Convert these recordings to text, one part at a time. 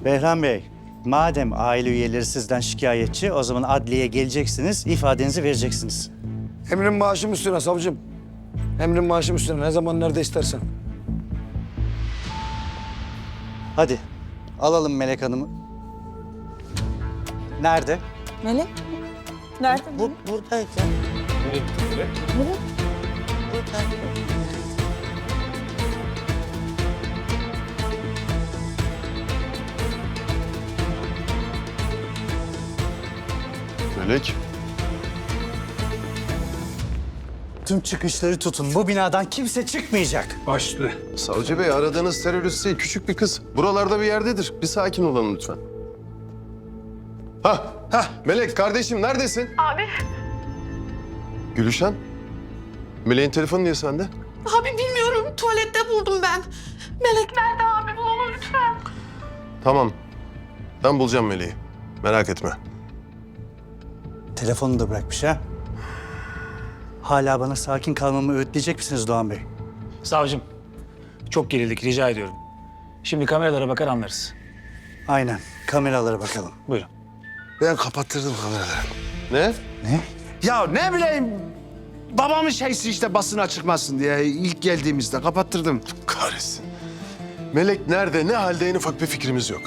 Behram Bey, madem aile üyeleri sizden şikayetçi, o zaman adliyeye geleceksiniz, ifadenizi vereceksiniz. Emrin maaşım üstüne savcım. Emrin maaşım üstüne ne zaman nerede istersen. Hadi, alalım Melek Hanım'ı. Nerede? Melek? Nerede? Bu, buradaydı. Melek. Tüm çıkışları tutun. Bu binadan kimse çıkmayacak. Başlı. Savcı Bey aradığınız terörist değil, küçük bir kız. Buralarda bir yerdedir. Bir sakin olalım lütfen. Ha, ha. Melek kardeşim neredesin? Abi, Gülüşen. Melek'in telefonu niye sende? abi bilmiyorum. Tuvalette buldum ben. Melek nerede abi? Bulalım lütfen. Tamam. Ben bulacağım Melek'i. Merak etme. Telefonu da bırakmış ha. Hala bana sakin kalmamı öğütleyecek misiniz Doğan Bey? Savcım, çok gerildik rica ediyorum. Şimdi kameralara bakar anlarız. Aynen. Kameralara bakalım. Buyurun. Ben kapattırdım kameraları. Ne? Ne? Ya ne bileyim babamın şeysi işte basına çıkmasın diye ilk geldiğimizde kapattırdım. Kahretsin. Melek nerede, ne halde en ufak bir fikrimiz yok.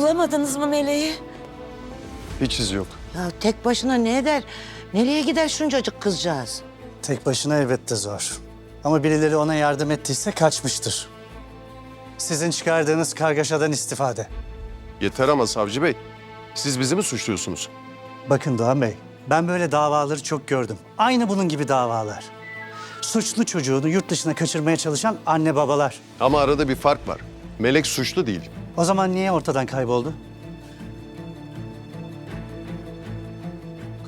Bulamadınız mı Meleği? Hiç iz yok. Ya tek başına ne eder? Nereye gider şuncacık kızcağız? Tek başına elbette zor. Ama birileri ona yardım ettiyse kaçmıştır. Sizin çıkardığınız kargaşadan istifade. Yeter ama Savcı Bey. Siz bizi mi suçluyorsunuz? Bakın Doğan Bey, ben böyle davaları çok gördüm. Aynı bunun gibi davalar. Suçlu çocuğunu yurt dışına kaçırmaya çalışan anne babalar. Ama arada bir fark var. Melek suçlu değil. O zaman niye ortadan kayboldu?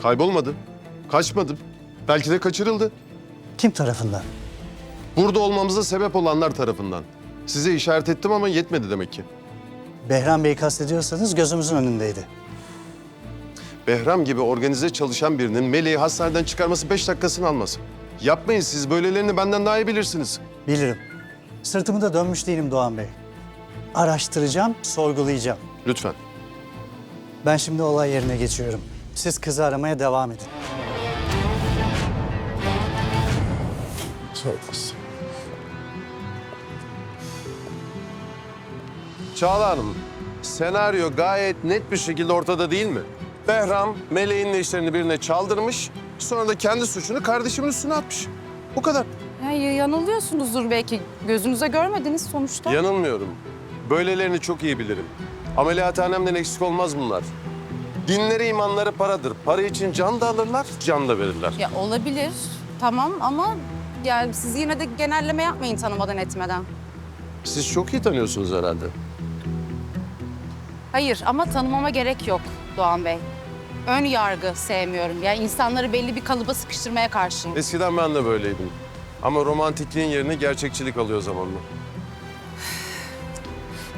Kaybolmadı. Kaçmadı. Belki de kaçırıldı. Kim tarafından? Burada olmamıza sebep olanlar tarafından. Size işaret ettim ama yetmedi demek ki. Behram Bey'i kastediyorsanız gözümüzün önündeydi. Behram gibi organize çalışan birinin Melek'i hastaneden çıkarması beş dakikasını almaz. Yapmayın siz böylelerini benden daha iyi bilirsiniz. Bilirim. Sırtımı da dönmüş değilim Doğan Bey. Araştıracağım, sorgulayacağım. Lütfen. Ben şimdi olay yerine geçiyorum. Siz kızı aramaya devam edin. Çağla Hanım, senaryo gayet net bir şekilde ortada değil mi? Behram, Meleğin işlerini birine çaldırmış, sonra da kendi suçunu kardeşimin üstüne atmış. Bu kadar. Ya, yanılıyorsunuzdur belki. Gözünüze görmediniz sonuçta. Yanılmıyorum. Böylelerini çok iyi bilirim. Ameliyathanemden eksik olmaz bunlar. Dinleri, imanları paradır. Para için can da alırlar, can da verirler. Ya olabilir. Tamam ama yani siz yine de genelleme yapmayın tanımadan etmeden. Siz çok iyi tanıyorsunuz herhalde. Hayır ama tanımama gerek yok Doğan Bey. Ön yargı sevmiyorum. Yani insanları belli bir kalıba sıkıştırmaya karşıyım. Eskiden ben de böyleydim. Ama romantikliğin yerini gerçekçilik alıyor zamanla.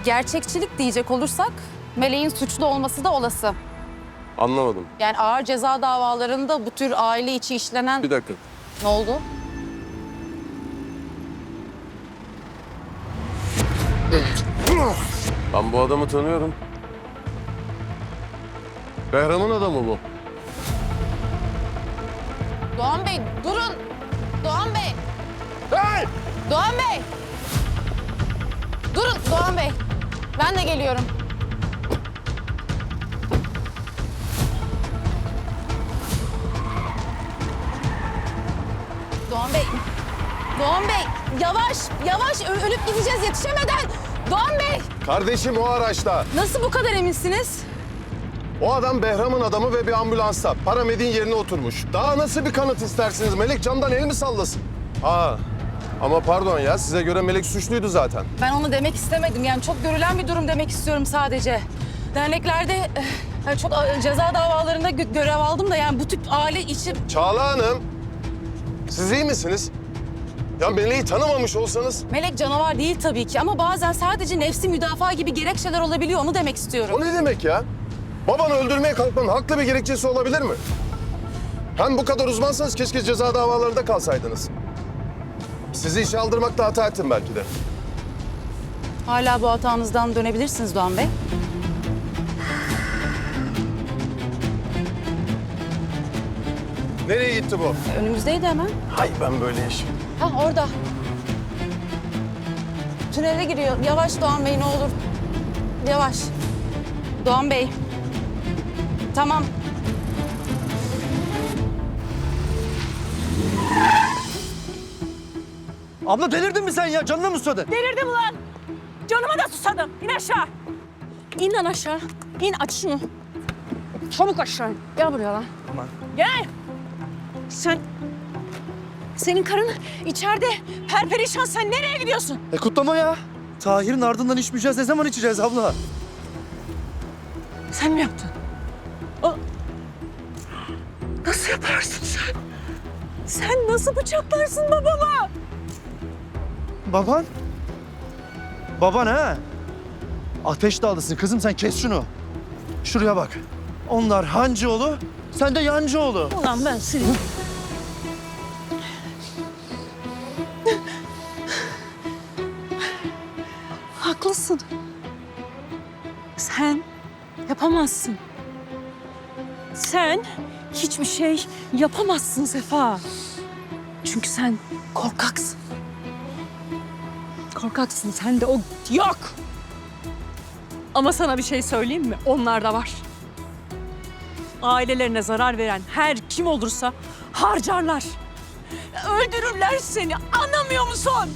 Gerçekçilik diyecek olursak Meleğin suçlu olması da olası. Anlamadım. Yani ağır ceza davalarında bu tür aile içi işlenen... Bir dakika. Ne oldu? Ben bu adamı tanıyorum. Behram'ın adamı bu. Doğan Bey durun. Doğan Bey. Doğan Bey. Durun Doğan Bey. Ben de geliyorum. Doğan Bey. Doğan Bey yavaş yavaş Ö- ölüp gideceğiz yetişemeden. Doğan Bey Kardeşim o araçta. nasıl bu kadar eminsiniz? O adam Behram'ın adamı ve bir ambulansta. Paramedin yerine oturmuş. Daha nasıl bir kanıt istersiniz? Melek camdan el mi sallasın? Aa, ama pardon ya size göre Melek suçluydu zaten. Ben onu demek istemedim. Yani çok görülen bir durum demek istiyorum sadece. Derneklerde eh, yani çok eh, ceza davalarında gö- görev aldım da yani bu tip aile içi... Çağla Hanım, siz iyi misiniz? Ya Melek'i tanımamış olsanız Melek canavar değil tabii ki ama bazen sadece nefsi müdafaa gibi gerekçeler olabiliyor. Onu demek istiyorum. o ne demek ya? Babanı öldürmeye kalkmanın haklı bir gerekçesi olabilir mi? Hem bu kadar uzmansanız keşke ceza davalarında kalsaydınız. Sizi işe aldırmakta hata ettim belki de. Hala bu hatanızdan dönebilirsiniz Doğan Bey. Nereye gitti bu? Önümüzdeydi hemen. Hay ben böyle iş. Ha orada. Tünele giriyor. Yavaş Doğan Bey ne olur. Yavaş. Doğan Bey. Tamam. Abla delirdin mi sen ya? Canına mı susadın? Delirdim ulan. Canıma da susadım. İn aşağı. İn lan aşağı. İn aç şunu. Çabuk aşağı. in. Gel buraya lan. Aman. Gel. Sen... Senin karın içeride perperişan. Sen nereye gidiyorsun? E kutlama ya. Tahir'in ardından içmeyeceğiz. Ne zaman içeceğiz abla? Sen mi yaptın? O... Nasıl yaparsın sen? Sen nasıl bıçaklarsın babamı? Baban? Baban ha? Ateş dağlısın kızım sen kes şunu. Şuraya bak. Onlar Hancıoğlu, sen de Yancıoğlu. Ulan ben seni... Haklısın. Sen yapamazsın. Sen hiçbir şey yapamazsın Sefa. Çünkü sen korkaksın. Korkaksın sen de o yok. Ama sana bir şey söyleyeyim mi? Onlar da var ailelerine zarar veren her kim olursa harcarlar. Öldürürler seni. Anlamıyor musun?